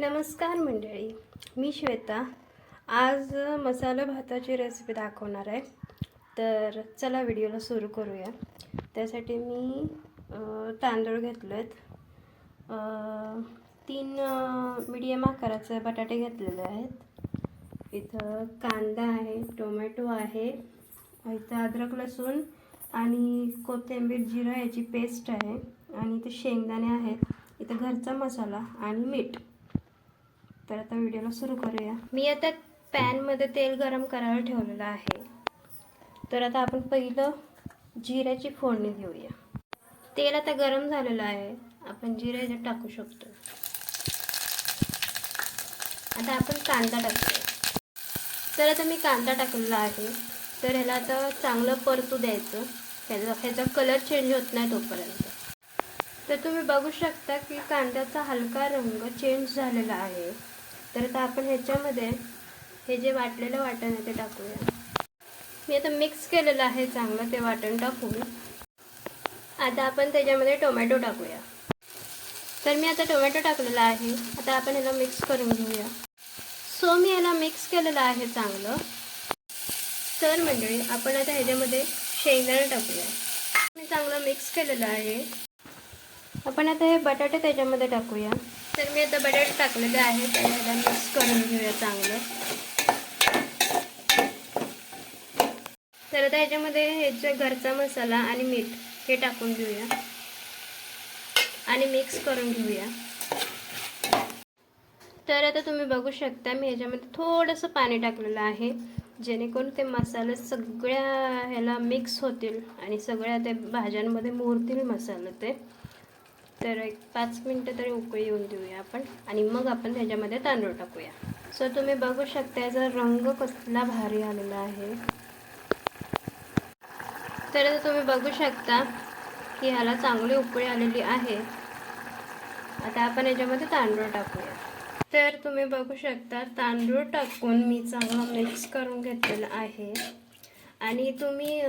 नमस्कार मंडळी मी श्वेता. आज मसाला भाताची रेसिपी दाखवणार आहे. तर चला व्हिडिओला सुरू करूया. त्यासाठी मी तांदूळ घेतले आहेत तीन मीडियम आकाराचे बटाटे घेतलेले आहेत. इथं कांदा आहे टोमॅटो आहे इथं अद्रक लसूण आणि कोथिंबीर जिरा याची पेस्ट आहे. आणि इथे शेंगदाणे आहेत. इथं घरचा मसाला आणि मीठ. तर आता व्हिडिओला सुरू करूया. मी आता पॅनमध्ये तेल गरम करायला ठेवलेलं आहे. तर आता आपण पहिलं जिऱ्याची फोडणी घेऊया तेल आता गरम झालेलं आहे. आपण जिरे टाकू शकतो. आता आपण कांदा टाकूया. तर आता मी कांदा टाकलेला आहे. तर ह्याला आता चांगलं परतू द्यायचं. ह्याचा ह्याचा कलर चेंज होत नाही तोपर्यंत. तर तुम्ही बघू शकता की कांद्याचा हलका रंग चेंज झालेला आहे. तर आता आपण ह्याच्यामध्ये हे जे वाटलेलं वाटण आहे ते टाकूया. मी आता मिक्स केलेलं आहे चांगलं ते वाटण टाकून. आता आपण त्याच्यामध्ये टोमॅटो टाकूया. तर मी आता टोमॅटो टाकलेला आहे. आता आपण ह्याला मिक्स करून घेऊया. सो मी ह्याला मिक्स केलेलं आहे चांगलं. तर मंडळी आपण आता ह्याच्यामध्ये शेंगदाणा टाकूया. मी चांगलं मिक्स केलेलं आहे. आपण आता हे बटाटे त्याच्यामध्ये टाकूया. तर मी आता बटाटे टाकलेले आहे तर मिक्स करून घेऊया चांगलं. तर आता ह्याच्यामध्ये ह्याचा घरचा मसाला आणि मीठ हे टाकून घेऊया. आणि मिक्स करून घेऊया. तर आता तुम्ही बघू शकता मी ह्याच्यामध्ये थोडंसं पाणी टाकलेलं आहे जेणेकरून ते मसाले सगळ्या ह्याला मिक्स होतील आणि सगळ्या ते भाज्यांमध्ये मुरतील मसाले ते. तर एक पाच मिनटं तरी उकळी येऊन देऊया आपण. आणि मग आपण त्याच्यामध्ये तांदूळ टाकूया. सो तुम्ही बघू शकता याचा रंग कसला भारी आलेला आहे. तर तुम्ही बघू शकता की ह्याला चांगली उकळी आलेली आहे. आता आपण याच्यामध्ये तांदूळ टाकूया. तर तुम्ही बघू शकता तांदूळ टाकून मी चांगला मिक्स करून घेतलेला आहे. आणि तुम्ही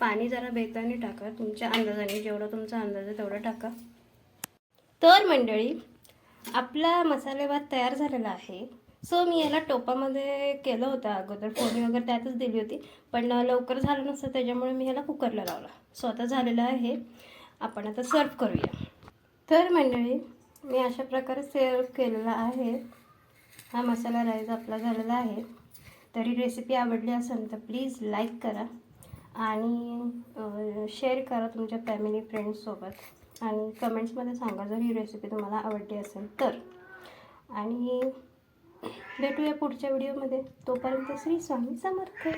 पाणी जरा बेताने टाका. तुमच्या अंदाजाने जेवढं तुमचा अंदाज आहे तेवढं टाका. तर मंडळी आपला मसाले भात तयार झालेला आहे. सो मी याला टोपामध्ये केलं होतं अगोदर. फोडणी वगैरे त्यातच दिली होती. पण लवकर झालं नसतं त्याच्यामुळे मी ह्याला कुकरला लावला. सो आता झालेलं आहे. आपण आता सर्व करूया. तर मंडळी मी अशा प्रकारे सर्व केलेला आहे. हा मसाला राईस आपला झालेला आहे. तरी रेसिपी आवडली असेल तर प्लीज लाईक करा आणि शेअर करा तुमच्या फॅमिली फ्रेंड्ससोबत आणि कमेंट्समध्ये सांगा जर ही रेसिपी तुम्हाला आवडली असेल तर. आणि भेटूया पुढच्या व्हिडिओमध्ये तोपर्यंत श्री स्वामी समर्थ.